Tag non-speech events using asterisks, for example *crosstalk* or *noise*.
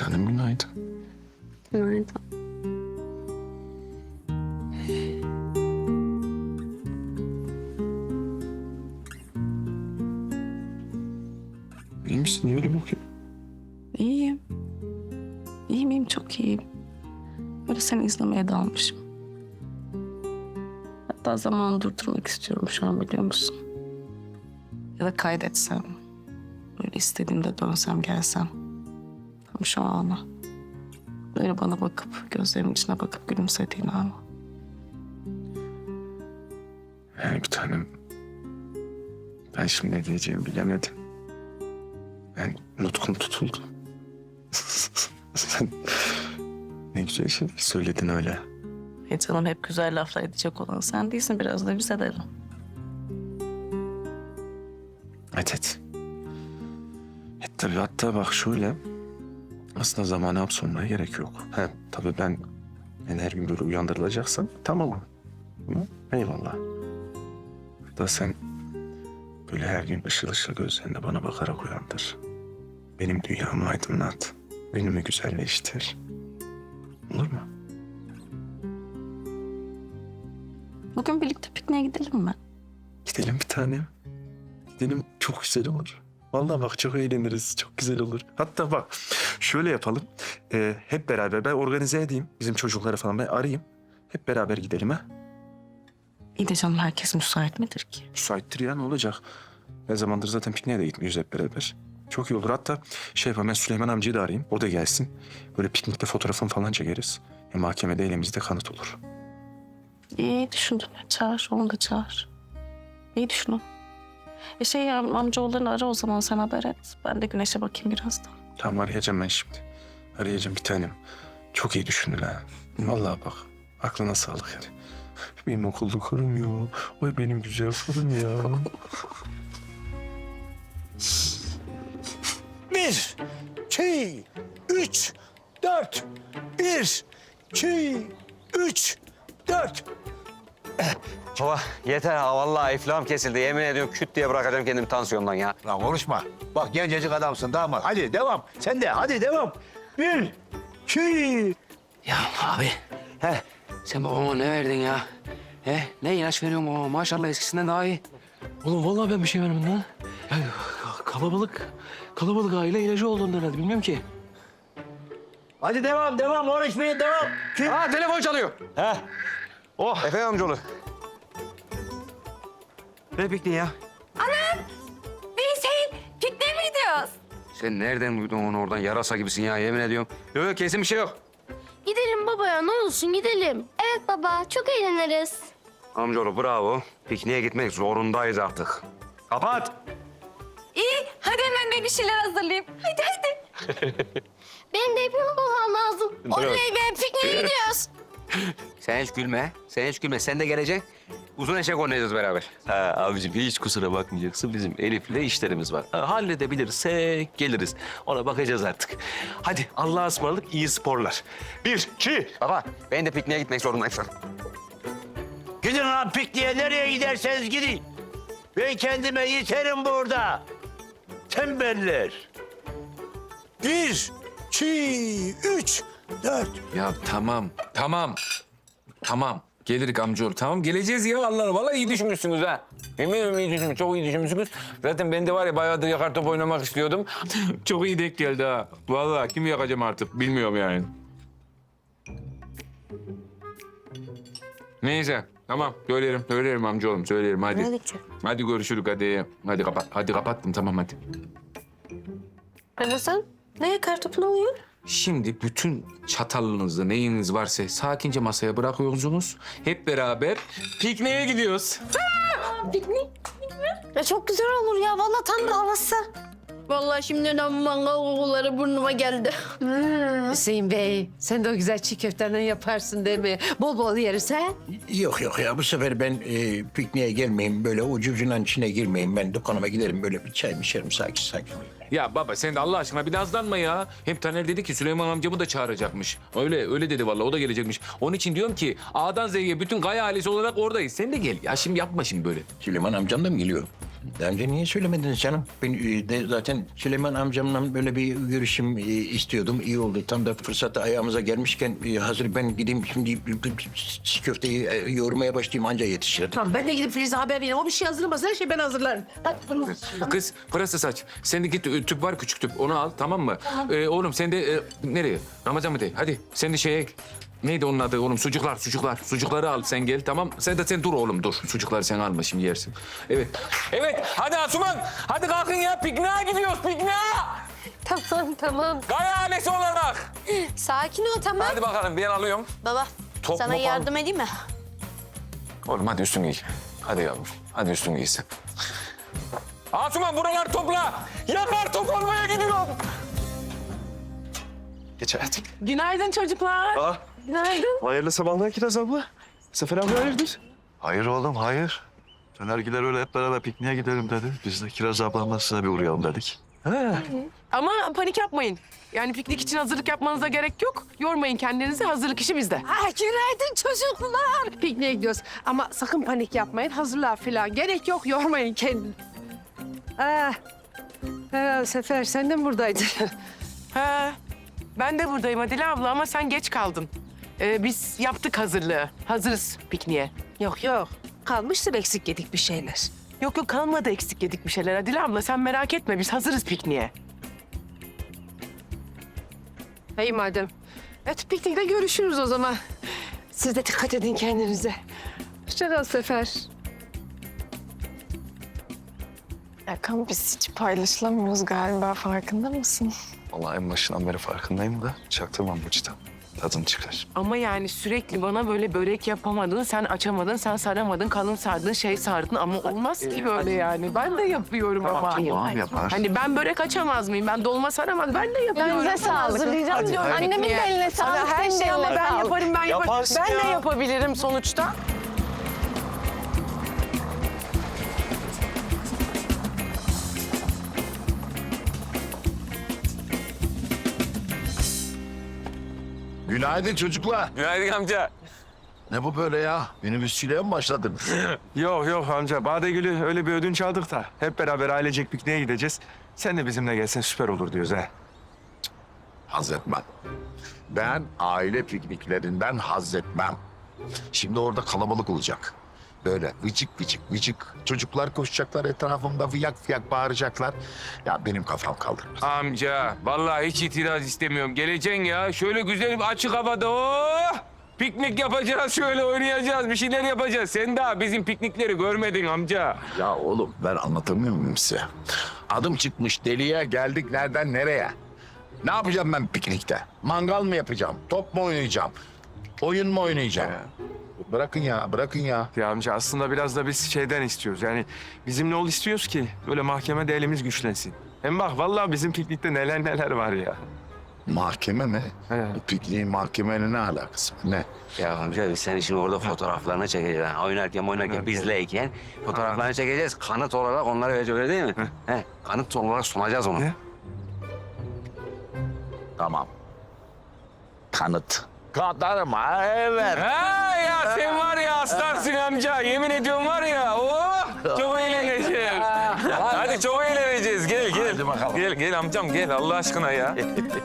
tanem günaydın. Günaydın. İyi misin? Niye öyle bakıyorsun? İyiyim. İyiyim, iyiyim. Çok iyiyim. Böyle seni izlemeye dalmışım. Hatta zamanı durdurmak istiyorum şu an biliyor musun? Ya da kaydetsem. Böyle istediğimde dönsem gelsem. Tam şu ana. Böyle bana bakıp, gözlerimin içine bakıp gülümsediğin an. Yani bir tanem. Ben şimdi ne diyeceğimi bilemedim. Ben nutkum tutuldu. *laughs* Sen ne güzel şey söyledin öyle. E canım hep güzel laflar edecek olan sen değilsin. Biraz da biz edelim. Et et. Et tabii hatta bak şöyle. Aslında zamanı hapsolmaya gerek yok. He, tabii ben, ben her gün böyle uyandırılacaksam tamam. Hı? Eyvallah. Da sen böyle her gün ışıl ışıl gözlerinde bana bakarak uyandır. Benim dünyamı aydınlat. Günümü güzelleştir. Olur mu? Bugün birlikte pikniğe gidelim mi? Gidelim bir tanem. Gidelim çok güzel olur. Vallahi bak çok eğleniriz. Çok güzel olur. Hatta bak şöyle yapalım. Ee, hep beraber ben organize edeyim. Bizim çocukları falan ben arayayım. Hep beraber gidelim ha. İyi de canım herkes müsait midir ki? Müsaittir ya ne olacak? Ne zamandır zaten pikniğe de gitmiyoruz hep beraber. Çok iyi olur. Hatta şey yapalım ben Süleyman amcayı da arayayım. O da gelsin. Böyle piknikte fotoğrafını falan çekeriz. Hem mahkemede elimizde kanıt olur. İyi düşündün. Çağır, onu da çağır. İyi düşünün. E şey ya amcaoğullarını ara o zaman sen haber et. Ben de güneşe bakayım birazdan. Tamam arayacağım ben şimdi. Arayacağım bir tanem. Çok iyi düşündün ha. Vallahi bak. Aklına sağlık yani. Benim okulluklarım ya. Oy benim güzel fırın ya. *laughs* Bir, iki, üç, dört. Bir, iki, üç, dört. Baba yeter ha vallahi iflahım kesildi. Yemin ediyorum küt diye bırakacağım kendimi tansiyondan ya. Lan konuşma. Bak gencecik adamsın damat. Hadi devam. Sen de hadi devam. Bir, iki. Ya abi. He, sen babama ne verdin ya? He, ne ilaç veriyorsun babama? Maşallah eskisinden daha iyi. Oğlum vallahi ben bir şey vermedim lan. Ya kalabalık, kalabalık aile ilacı olduğunu herhalde bilmiyorum ki. Hadi devam, devam. Konuşmaya devam. Kim? Aa telefon çalıyor. Heh. Oh. Efe amcaoğlu. Ne pikniği ya? Hüseyin pikniğe mi gidiyoruz? Sen nereden duydun onu oradan yarasa gibisin ya yemin ediyorum. Yok yok kesin bir şey yok. Gidelim baba ya ne olursun gidelim. Evet baba çok eğleniriz. Amcaoğlu bravo. Pikniğe gitmek zorundayız artık. Kapat. İyi hadi hemen ben bir şeyler hazırlayayım. Hadi hadi. *laughs* Benim de hepimi bulmam lazım. Oley be pikniğe gidiyoruz. Sen hiç gülme. Sen hiç gülme. Sen de geleceksin. Uzun eşek oynayacağız beraber. Ha abicim hiç kusura bakmayacaksın. Bizim Elif'le işlerimiz var. Ha, halledebilirsek geliriz. Ona bakacağız artık. Hadi Allah'a ısmarladık iyi sporlar. Bir, iki. Baba ben de pikniğe gitmek zorundayım. Gidin lan pikniğe nereye giderseniz gidin. Ben kendime yeterim burada. Tembeller. Bir, iki, üç, dört. Ya tamam, tamam. Tamam. Gelirik amcaoğlu. Tamam geleceğiz ya Allah Vallahi iyi düşünmüşsünüz ha. Eminim iyi düşünmüş, çok iyi düşünmüşsünüz. Zaten ben de var ya bayağıdır yakar top oynamak istiyordum. *laughs* çok iyi denk geldi ha. Vallahi kimi yakacağım artık bilmiyorum yani. Neyse tamam söylerim söylerim amcaoğlum söylerim hadi. Hadi görüşürük hadi. Hadi kapat. Hadi kapattım tamam hadi. Sen neye kartopunu alıyorsun? Şimdi bütün çatalınızı neyiniz varsa sakince masaya bırakıyorsunuz. Hep beraber pikniğe gidiyoruz. Ya çok güzel olur ya vallahi tam bir havası. Vallahi şimdiden mangal kokuları burnuma geldi. Hüseyin Bey, sen de o güzel çiğ köftenden yaparsın değil mi? Bol bol yeriz ha? Yok yok ya bu sefer ben e, pikniğe gelmeyeyim böyle ucu ucundan içine girmeyeyim. Ben dükkanıma giderim böyle bir çay içerim sakin sakin. Ya baba sen de Allah aşkına bir nazlanma ya. Hem Taner dedi ki Süleyman amcamı da çağıracakmış. Öyle öyle dedi vallahi o da gelecekmiş. Onun için diyorum ki A'dan Z'ye bütün Gaya ailesi olarak oradayız. Sen de gel ya şimdi yapma şimdi böyle. Süleyman amcan da mı geliyor? Daha önce niye söylemediniz canım? Ben e, de zaten Süleyman amcamla böyle bir görüşüm e, istiyordum. İyi oldu. Tam da fırsatı ayağımıza gelmişken e, hazır ben gideyim şimdi çiğ köfteyi e, yoğurmaya başlayayım anca yetişir. Tamam ben de gidip Filiz'e haber vereyim. O bir şey hazırlamaz. Her şeyi ben hazırlarım. Hadi. Kız pırasa saç. Sendeki tü- tüp var küçük tüp. Onu al tamam mı? Ee, oğlum sen de e, nereye? Ramazan mı de? Hadi sen de şeye... Neydi onun adı oğlum? Sucuklar, sucuklar. Sucukları al sen gel tamam. Sen de sen dur oğlum dur. Sucukları sen alma şimdi yersin. Evet. Evet hadi Asuman. Hadi kalkın ya pikniğe gidiyoruz pikniğe. Tamam tamam. Gaya ailesi olarak. Sakin ol tamam. Hadi bakalım ben alıyorum. Baba Top sana mop al. yardım edeyim mi? Oğlum hadi üstünü giy. Hadi yavrum. Hadi üstünü giy sen. Asuman buralar topla. Yakar top olmaya gidiyorum. Geç hayatım. Günaydın çocuklar. Aa, Günaydın. hayırlı sabahlar Kiraz abla. Sefer abi hayırdır? Hayır oğlum hayır. Dönergiler öyle hep beraber pikniğe gidelim dedi. Biz de Kiraz ablamla size bir uğrayalım dedik. Ama panik yapmayın. Yani piknik için hazırlık yapmanıza gerek yok. Yormayın kendinizi. Hazırlık işi bizde. Ah, günaydın çocuklar. Pikniğe gidiyoruz. Ama sakın panik yapmayın. Hazırlığa falan gerek yok. Yormayın kendini. Ah. Ha, Sefer sen de mi buradaydın? He. Ben de buradayım Adile abla ama sen geç kaldın. Ee, biz yaptık hazırlığı. Hazırız pikniğe. yok yok. Kalmıştır eksik yedik bir şeyler. Yok yok kalmadı eksik yedik bir şeyler Adile abla. Sen merak etme biz hazırız pikniğe. İyi madem. Evet piknikte görüşürüz o zaman. Siz de dikkat edin kendinize. Hoşça kal Sefer. Erkan biz hiç paylaşılamıyoruz galiba farkında mısın? Vallahi en başından beri farkındayım da çaktırmam bu cidden. Tadını çıkar. Ama yani sürekli bana böyle börek yapamadın, sen açamadın, sen saramadın, kalın sardın, şey sardın ama olmaz ki böyle yani. Ben de yapıyorum ama. Tamam yapar. Hani ben börek açamaz mıyım? Ben dolma saramaz. Ben de yapıyorum. Elinize sağlık. Hazırlayacağım diyorum. Annemin de eline sağlık. Her şey eline ben yaparım, ben yaparım. Yaparsın Ben de ya. yapabilirim sonuçta. Günaydın çocuklar. Günaydın amca. Ne bu böyle ya? Minibüsçüyle mi başladınız? *laughs* Yok yok amca. Badegül'ü öyle bir ödünç aldık da hep beraber ailecek pikniğe gideceğiz. Sen de bizimle gelsen süper olur diyoruz ha. haz etmem. Ben aile pikniklerinden haz etmem. Şimdi orada kalabalık olacak. Böyle vıcık vıcık vıcık çocuklar koşacaklar etrafımda vıyak vıyak bağıracaklar. Ya benim kafam kaldırmaz. Amca vallahi hiç itiraz istemiyorum. Geleceksin ya şöyle güzel bir açık havada oh! Piknik yapacağız şöyle oynayacağız bir şeyler yapacağız. Sen daha bizim piknikleri görmedin amca. Ya oğlum ben anlatamıyor muyum size? Adım çıkmış deliye geldik nereden nereye? Ne yapacağım ben piknikte? Mangal mı yapacağım? Top mu oynayacağım? Oyun mu oynayacağım? Bırakın ya, bırakın ya. Ya amca aslında biraz da biz şeyden istiyoruz. Yani bizimle ol istiyoruz ki böyle mahkemede elimiz güçlensin. Hem bak vallahi bizim piknikte neler neler var ya. Mahkeme mi? He. Bu pikniğin mahkemeyle ne alakası var? Ne? Ya amca biz senin şimdi orada fotoğraflarını çekeceğiz. Yani oynarken oynarken bizleyken fotoğraflarını çekeceğiz. Kanıt olarak onları vereceğiz öyle değil mi? He. Kanıt olarak sunacağız onu. Ne? Tamam. Kanıt. Kanıtlarıma evet. Ha ya sen var ya aslansın amca. Yemin ediyorum var ya. Oh, çok eğleneceğiz. *laughs* Hadi çok eğleneceğiz. Gel gel. Hadi bakalım. Gel gel amcam gel Allah aşkına ya. *laughs*